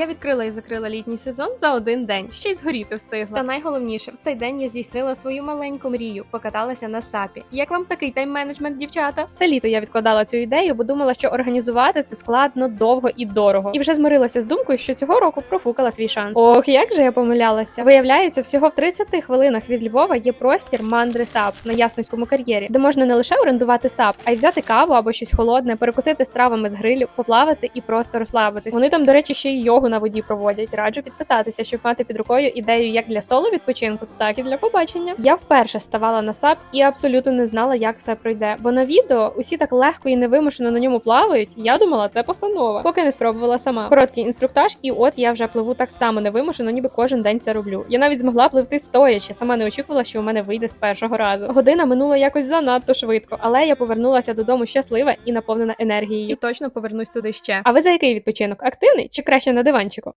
Я відкрила і закрила літній сезон за один день, ще й згоріти встигла. Та найголовніше, в цей день я здійснила свою маленьку мрію, покаталася на сапі. Як вам такий тайм-менеджмент, дівчата? Все літо я відкладала цю ідею, бо думала, що організувати це складно, довго і дорого. І вже змирилася з думкою, що цього року профукала свій шанс. Ох, як же я помилялася. Виявляється, всього в 30 хвилинах від Львова є простір мандри сап на Ясницькому кар'єрі, де можна не лише орендувати сап, а й взяти каву або щось холодне, перекусити стравами з грилю, поплавати і просто розслабитись. Вони там, до речі, ще й йогу на воді проводять. Раджу підписатися, щоб мати під рукою ідею як для соло відпочинку, так і для побачення. Я вперше ставала на сап і абсолютно не знала, як все пройде. Бо на відео усі так легко і невимушено на ньому плавають. Я думала, це постанова, поки не спробувала сама. Короткий інструктаж, і от я вже пливу так само невимушено, ніби кожен день це роблю. Я навіть змогла пливти стоячи. Сама не очікувала, що у мене вийде з першого разу. Година минула якось занадто швидко, але я повернулася додому щаслива і наповнена енергією. І точно повернусь туди ще. А ви за який відпочинок? Активний чи краще на диванчику?